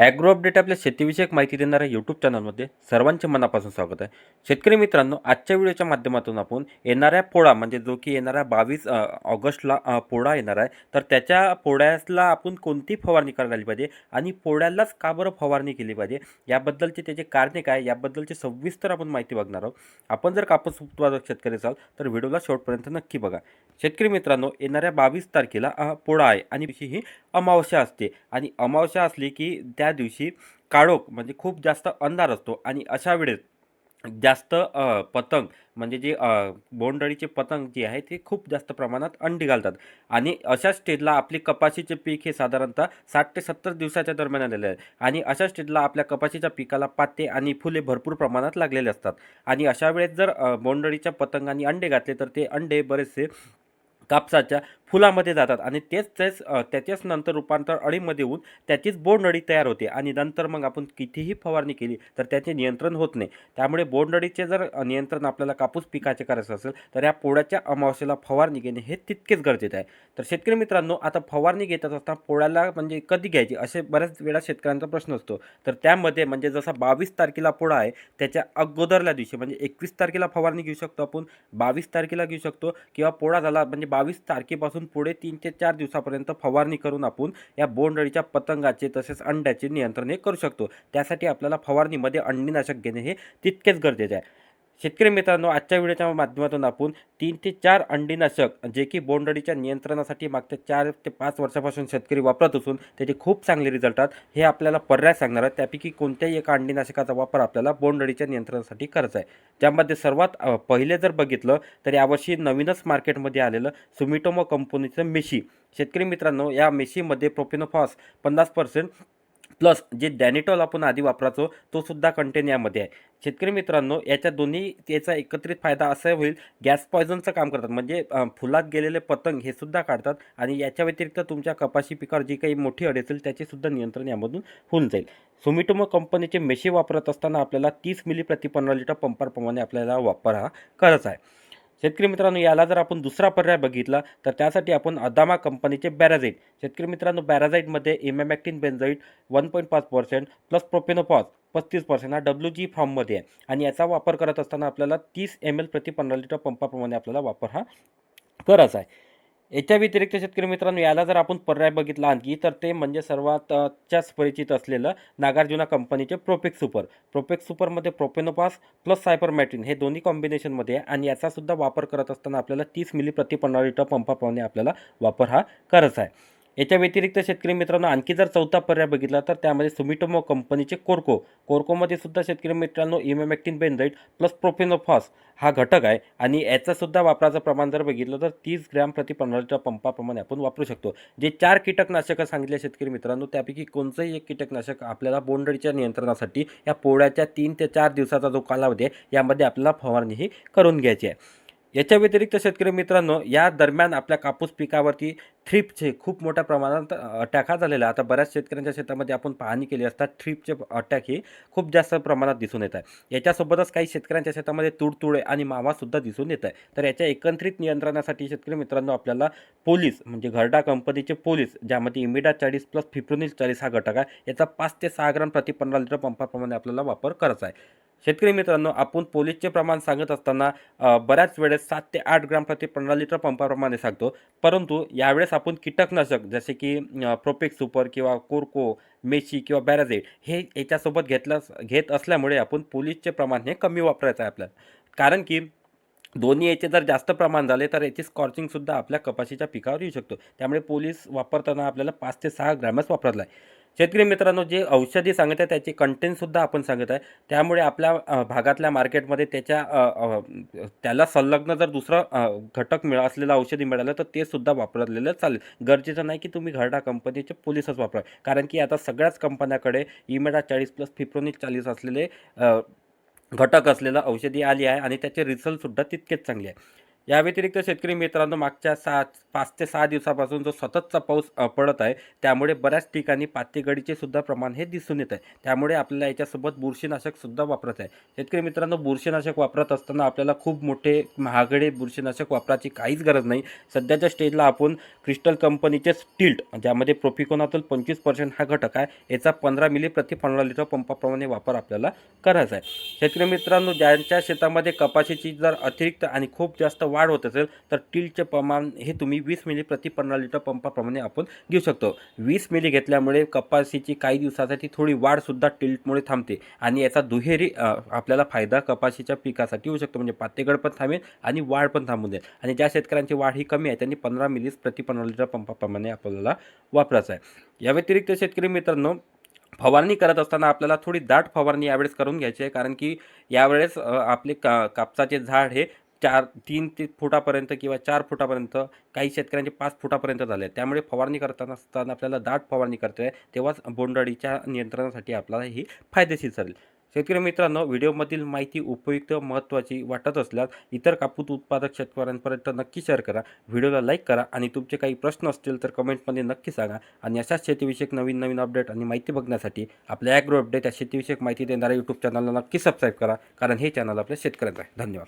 Agro update आपल्या शेतीविषयक माहिती देणाऱ्या यूट्यूब चॅनलमध्ये सर्वांचे मनापासून स्वागत आहे. शेतकरी मित्रांनो आजच्या व्हिडिओच्या माध्यमातून आपण येणाऱ्या पोळा म्हणजे जो की येणाऱ्या बावीस ऑगस्टला पोळा येणार आहे. तर त्याच्या पोळ्याला आपण कोणती फवारणी करायला पाहिजे आणि पोळ्यालाच का बरं फवारणी केली पाहिजे? याबद्दलचे त्याचे कारणे काय? याबद्दलची सविस्तर आपण माहिती बघणार आहोत. आपण जर कापूस उत्पादक शेतकरी असाल तर व्हिडिओला शेवटपर्यंत नक्की बघा. शेतकरी मित्रांनो येणाऱ्या बावीस तारखेला पोळा आहे आणि ही अमावस्या असते. आणि अमावस्या असली की त्या त्या दिवशी काळोख म्हणजे खूप जास्त अंधार असतो आणि अशा वेळेस जास्त पतंग म्हणजे जे बोंडअळीचे पतंग जे आहे ते खूप जास्त प्रमाणात अंडी घालतात. आणि अशा स्टेजला आपली कपाशीचे पीक हे साधारणतः साठ ते सत्तर दिवसाच्या दरम्यान आलेले आहे. आणि अशा स्टेजला आपल्या कपाशीच्या पिकाला पाते आणि फुले भरपूर प्रमाणात लागलेले असतात. आणि अशा वेळेस जर बोंडळीच्या बोंडअळीच्या पतंगांनी अंडे घातले तर ते अंडे बरेचसे कापसाच्या फुलामध्ये जातात. आणि तेच तेच त्याच्याच त्याचेच नंतर रूपांतर अळीमध्ये येऊन त्याचीच बोंडअळी तयार होते. आणि नंतर मग आपण कितीही फवारणी केली तर त्याचे नियंत्रण होत नाही. त्यामुळे बोंडअळीचे जर नियंत्रण आपल्याला कापूस पिकाचे करायचं असेल तर या पोळ्याच्या अमावस्येला फवारणी घेणे हे तितकेच गरजेचे आहे. तर शेतकरी मित्रांनो आता फवारणी घेत असताना पोळ्याला म्हणजे कधी घ्यायची? असे बऱ्याच वेळा शेतकऱ्यांचा प्रश्न असतो. तर त्यामध्ये म्हणजे जसा बावीस तारखेला पोळा आहे त्याच्या अगोदरल्या दिवशी म्हणजे एकवीस तारखेला फवारणी घेऊ शकतो आपण बावीस तारखेला घेऊ शकतो किंवा पोळा झाला म्हणजे बावीस तारखेपासून पुढे तीन ते चार दिवसापर्यंत फवारणी करून आपण या बोंडअळीच्या पतंगाचे तसेच अंड्याचे नियंत्रण हे करू शकतो. त्यासाठी आपल्याला फवारणीमध्ये अंडीनाशक घेणे हे तितकेच गरजेचे आहे. शेतकरी मित्रांनो आजच्या व्हिडिओच्या माध्यमातून आपण तीन ते चार अंडीनाशक जे की बोंडअळीच्या नियंत्रणासाठी मागच्या चार ते पाच वर्षापासून शेतकरी वापरत असून त्याचे खूप चांगले रिझल्ट आहेत. हे आपल्याला पर्याय सांगणार आहेत. त्यापैकी कोणत्याही एका अंडीनाशकाचा वापर आपल्याला बोंडअळीच्या नियंत्रणासाठी करायचा आहे. त्यामध्ये सर्वात पहिले जर बघितलं तर यावर्षी नवीनच मार्केटमध्ये आलेलं सुमिटोमो कंपनीचं मेशी. शेतकरी मित्रांनो या मेशीमध्ये प्रोपिनोफॉस पन्नास पर्सेंट प्लस जे डॅनिटॉल आपण आधी वापरायचो तो सुद्धा कंटेन यामध्ये आहे. शेतकरी मित्रांनो याच्या दोन्ही याचा एकत्रित फायदा असा होईल गॅस पॉयझनचं काम करतात. म्हणजे फुलात गेलेले पतंग हे सुद्धा काढतात आणि याच्या व्यतिरिक्त तुमच्या कपाशी पिकावर जी काही मोठी अडी असेल त्याचेसुद्धा नियंत्रण यामधून होऊन जाईल. सुमिटोमो कंपनीचे मेशी वापरत असताना आपल्याला तीस मिली प्रति पंधरा लिटर पंपाप्रमाणे आपल्याला वापर हा करायचा आहे. शेतकरी मित्रांनो याला जर आपण दुसरा पर्याय बघितला तर त्यासाठी आपण अदामा कंपनीचे बॅराझाईट शेतकरी मित्रांनो बॅराझाईटमध्ये इमॅमॅक्टिन बेन्झाईट वन पॉईंट पाच पर्सेंट प्लस प्रोपेनोपॉज पस्तीस पर्सेंट हा डब्ल्यू जी फॉर्ममध्ये आहे. आणि याचा वापर करत असताना आपल्याला तीस एम एल प्रति पंधरा लिटर पंपाप्रमाणे आपल्याला वापर हा करायचा आहे. याच्या व्यतिरिक्त शेतकरी मित्रांनो याला जर आपण पर्याय बघितला आणखी तर ते म्हणजे सर्वात च्याच परिचित असलेलं नागार्जुना कंपनीचे प्रोपेक सुपर प्रोपेक सुपरमध्ये प्रोपेनोपास प्लस सायपरमॅट्रिन हे दोन्ही कॉम्बिनेशनमध्ये आहे आणि याचासुद्धा वापर करत असताना आपल्याला तीस मिली प्रति पंधरा लिटर पंपाप्रमाणे आपल्याला वापर हा करायचा आहे. याच्या व्यतिरिक्त शेतकरी मित्रांनो आणखी जर चौथा पर्याय बघितला तर त्यामध्ये सुमिटोमो कंपनीचे कोरको कोरकोमध्ये सुद्धा शेतकरी मित्रांनो इमेमॅक्टिन बेन्झाईट प्लस प्रोफेनोफॉस हा घटक आहे आणि याचासुद्धा वापराचं प्रमाण जर बघितलं तर तीस ग्रॅम प्रति प्रणालीच्या पंपाप्रमाणे आपण वापरू शकतो. जे चार कीटकनाशकं सांगितले शेतकरी मित्रांनो त्यापैकी कोणतंही एक कीटकनाशक आपल्याला बोंडळीच्या नियंत्रणासाठी या पोळ्याच्या तीन ते चार दिवसाचा जो कालावधी आहे यामध्ये आपल्याला फवारणी ही करून घ्यायची आहे. याच्या व्यतिरिक्त शेतकरी मित्रांनो या दरम्यान आपल्या कापूस पिकावरती थ्रीपचे खूप मोठ्या प्रमाणात अटॅक हा झालेला आता बऱ्याच शेतकऱ्यांच्या शेतामध्ये आपण पाहणी केली असता थ्रीपचे अटॅक हे खूप जास्त प्रमाणात दिसून येत आहे. याच्यासोबतच काही शेतकऱ्यांच्या शेतामध्ये तुडतुडे आणि मावासुद्धा दिसून येत आहे. तर याच्या एकत्रित नियंत्रणासाठी शेतकरी मित्रांनो आपल्याला पोलीस म्हणजे घरडा कंपनीचे पोलीस ज्यामध्ये इमिडा चाळीस प्लस फिप्रोनिल चाळीस हा घटक आहे याचा पाच ते सहा ग्राम प्रति पंधरा लिटर पंपाप्रमाणे आपल्याला वापर करायचा आहे. शेतकरी मित्रांनो आपण पोलीसचे प्रमाण सांगत असताना बऱ्याच वेळेस सात ते आठ ग्राम प्रति पंधरा लिटर पंपाप्रमाणे सांगतो. परंतु यावेळेस आपण कीटकनाशक जसे की अ, सुपर किंवा कोरको मेशी किंवा बॅराझेट हे याच्यासोबत घेतलं घेत असल्यामुळे आपण पोलीसचे प्रमाण हे कमी वापरायचं आहे आपल्याला. कारण की दोन्ही याचे जर जास्त प्रमाण झाले तर याची स्कॉर्चिंगसुद्धा आपल्या कपाशीच्या पिकावर येऊ शकतो. त्यामुळे पोलीस वापरताना आपल्याला पाच ते सहा ग्रॅमच वापरायला आहे शेतकरी मित्रांनो जे औषधी सांगत आहे त्याचे कंटेंटसुद्धा आपण सांगत आहे. त्यामुळे आपल्या भागातल्या मार्केटमध्ये त्याच्या त्याला संलग्न जर दुसरं घटक मिळा असलेलं औषधी मिळालं तर ते सुद्धा वापरलेलं चालेल. गरजेचं नाही की तुम्ही घरडा कंपनीचे पोलिसच वापरा. कारण की आता सगळ्याच कंपन्याकडे इमेडा चाळीस प्लस फिप्रोनिक चाळीस असलेले घटक असलेलं औषधी आली आहे आणि त्याचे रिझल्टसुद्धा तितकेच चांगले आहे. या व्यतिरिक्त शेतकरी मित्रांनो मागच्या सात पाच ते सहा दिवसापासून जो सततचा पाऊस पडत आहे त्यामुळे बऱ्याच ठिकाणी पातेगडीचे सुद्धा प्रमाण हे दिसून येत आहे. त्यामुळे आपल्याला याच्यासोबत बुरशीनाशक सुद्धा वापरत आहे. शेतकरी मित्रांनो बुरशीनाशक वापरत असताना आपल्याला खूप मोठे महागडे बुरशीनाशक वापरायची काहीच गरज नाही. सध्याच्या स्टेजला आपण क्रिस्टल कंपनीचे स्टिल्ट ज्यामध्ये प्रोपिकोनातून पंचवीस पर्सेंट हा घटक आहे याचा पंधरा मिली प्रति पंधरा लिटर पंपाप्रमाणे वापर आपल्याला करायचा आहे. शेतकरी मित्रांनो ज्यांच्या शेतामध्ये कपाशीची जर अतिरिक्त आणि खूप जास्त वाढ होत असेल तर टिलचे प्रमाण हे तुम्ही वीस मिली प्रति पंधरा लिटर पंपाप्रमाणे आपण घेऊ शकतो. वीस मिली घेतल्यामुळे कपाशीची काही दिवसासाठी थोडी वाढसुद्धा टिल्टमुळे थांबते आणि याचा दुहेरी आपल्याला फायदा कपाशीच्या पिकासाठी होऊ शकतो. म्हणजे पातेगड पण थांबेल आणि वाढ पण थांबून देईल. आणि ज्या शेतकऱ्यांची वाढ ही कमी आहे त्यांनी पंधरा मिलीस प्रति पंधरा लिटर पंपाप्रमाणे आपल्याला वापरायचं आहे. या व्यतिरिक्त शेतकरी मित्रांनो फवारणी करत असताना आपल्याला थोडी दाट फवारणी यावेळेस करून घ्यायची आहे कारण की यावेळेस आपले का कापसाचे झाड हे चार तीन ते फुटापर्यंत किंवा चार फुटापर्यंत काही शेतकऱ्यांचे पाच फुटापर्यंत झाले आहेत. त्यामुळे फवारणी करताना असताना आपल्याला दाट फवारणी करते तेव्हाच बोंडअळीच्या नियंत्रणासाठी आपल्याला ही फायदेशीर ठरेल. शेतकरी मित्रांनो व्हिडिओमधील माहिती उपयुक्त महत्त्वाची वाटत असल्यास इतर कापूस उत्पादक शेतकऱ्यांपर्यंत नक्की शेअर करा. व्हिडिओला लाईक करा आणि तुमचे काही प्रश्न असतील तर कमेंटमध्ये नक्की सांगा. आणि अशाच शेतीविषयक नवीन नवीन अपडेट आणि माहिती बघण्यासाठी आपल्या ॲग्रो अपडेट या शेतीविषयक माहिती देणाऱ्या यूट्यूब चॅनलला नक्की सबस्क्राईब करा कारण हे चॅनल आपल्या शेतकऱ्यांचं आहे. धन्यवाद.